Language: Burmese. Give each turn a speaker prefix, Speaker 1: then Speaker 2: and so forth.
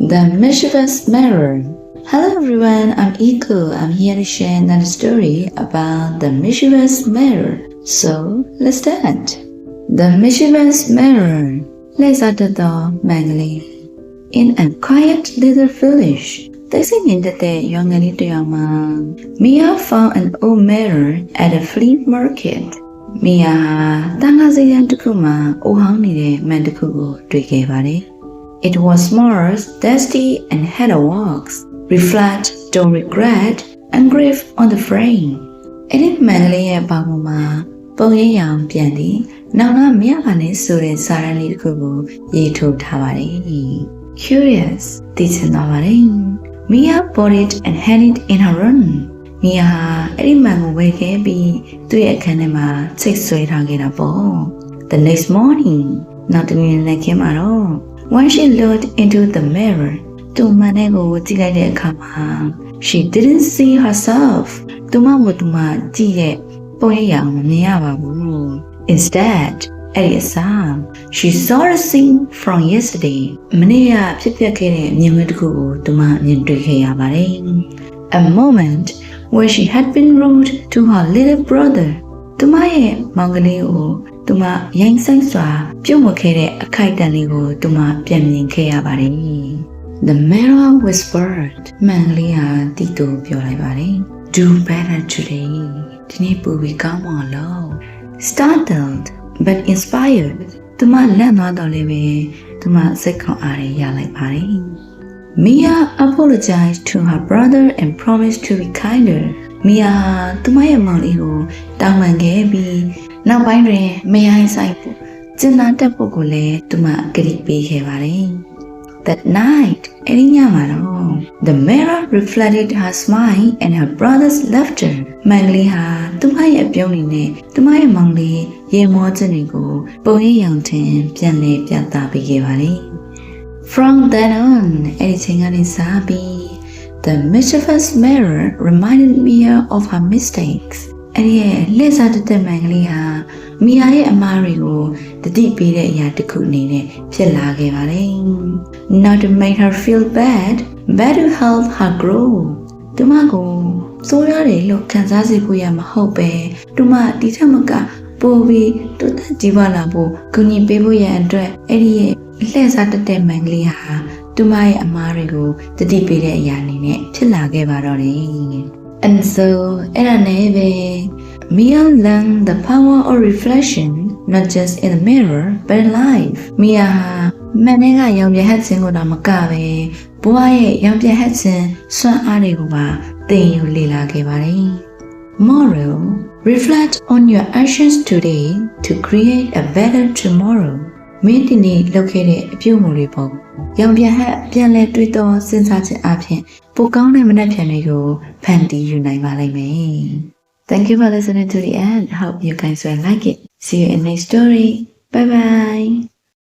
Speaker 1: The Mischievous Mirror. Hello everyone, I'm Iko. I'm here to share another story about the mischievous mirror. So let's start. The mischievous mirror. Let's start the Mangali. In a quiet little village, သိစိတ်နေတဲ့ရွာငယ်လေးတစ်ရွာမှာ Mia found an old mirror at a flea market. Mia တန်ခါးစရန်တစ်ခုမှာအိုဟောင်းနေတဲ့မန်တစ်ခုကိုတွေ့ခဲ့ပါတယ်။ It was small, dusty and had a wax, reflect, don't regret, engrave on the frame. အဲ့ဒီမန်ကလေးရဲ့ပေါင်ပေါ်မှာပုံရိပ်ရောင်ပြန်ပြီးနောက်တော့မြကလည်းဆိုတဲ့စာရန်လေးတစ်ခုကိုရေးထုတ်ထားပါတယ်။ Curious သိချင်သွားပါတယ်။ Mia bought it and had it in her room. Mia ဟာအဲ့ဒီမန်ကိုဝယ်ခဲ့ပြီးသူ့ရဲ့အခန်းထဲမှာချိတ်ဆွဲထားခဲ့တာပေါ့။ The next morning နောက်တစ်နေ့လည်းခင်းမှာတော့ when she looked into the mirror သူမနဲ့ကိုကြည့်လိုက်တဲ့အခါမှာ she didn't see herself သူမကိုသူမကြည့်တဲ့ပုံရိပ်ရောင်မမြင်ရပါဘူး instead အဲ့ဒီအစား she saw a scene from yesterday မနေ့ကဖြစ်ပျက်ခဲ့တဲ့မြင်ကွင်းတစ်ခုကိုသူမမြင်တွေ့ခဲ့ရပါတယ် a moment where she had been rude to her little brother သူမရဲ့မောင်ကလေးကိုသူမရိုင်းဆိုင်စွာပြုတ်မခဲ့တဲ့အခိုက်အတန့်လေးကိုသူမပြန်မြင်ခဲ့ရပါတယ် The mirror whispered မန်ကလေးဟာတီတူပြောလိုက်ပါတယ် Do better today ဒီနေ့ပူပြီးကောင်းမလို့ Startled but inspired သူမလန့်သွားတော့လည်းပဲသူမစိတ်ခေါင်းအားရရလိုက်ပါတယ် Mia apologized to her brother and promised to be kinder. Mia သူမရဲ့မောင်လေးကို တောင်းပန်ခဲ့ပြီးနောက်ပိုင်းတွင်မယိုင်းဆိုင်ဖို့ကျင်နာတက်ဖို့ကိုလည်းသူမကတိပေးခဲ့ပါတယ်။ That night အဲ့ဒီညမှာတော့ the mirror reflected her smile and her brother's laughter မန်ကလေးဟာသူမရဲ့အပြုံးလေးနဲ့သူမရဲ့မောင်လေးရေမောခြင်းတွေကိုပုံရိပ်ရောင်ထင်ပြန်လည်ပြသပေးခဲ့ပါတယ်။ From then on အဲ့ဒီချိန်ကနေစပြီး The mischievous mirror reminded Mia of her mistakes အဲ့ဒီရဲ့လက်စားတက်တဲ့မန်ကလေးဟာမီယာရဲ့အမားတွေကိုတတိပေးတဲ့အရာတစ်ခုအနေနဲ့ဖြစ်လာခဲ့ပါတယ်။ Not to make her feel bad, but to help her grow. သူမကိုစိုးရတယ်လို့ခံစားစေဖို့ရမဟုတ်ပဲသူမဒီထက်မကပိုပြီးတူတကြီးပါလာဖို့ကူညီပေးဖို့ရန်အတွက်အဲ့ဒီရဲ့လှည့်စားတက်တဲ့မန်ကလေးဟာသူမရဲ့အမားတွေကိုတတိပေးတဲ့အရာအနေနဲ့ဖြစ်လာခဲ့ပါတော့တယ်။ And so အဲ့ဒါနဲ့ပဲ Mia learned the power of reflection not just in the mirror but in life. Mia ဟာမန်နဲ့ကရောင်ပြဟတ်ခြင်းကိုတော့မကပဲဘဝရဲ့ရောင်ပြဟတ်ခြင်းစွမ်းအားတွေကိုပါသင်ယူလေ့လာခဲ့ပါတယ်။ Moral Reflect on your actions today to create a better tomorrow. မင်းဒီနေ့လုပ်ခဲ့တဲ့အပြုအမူတွေပေါ့။ရောင်ပြန်ဟက်ပြန်လဲတွေးတော့စဉ်းစားခြင်းအပြင် ပိုကောင်းတဲ့မနှက်ဖြန်တွေကိုဖန်တီးယူနိုင်ပါလိမ့်မယ်။ Thank you for listening to the end. Hope you guys will like it. See you in next story. Bye bye.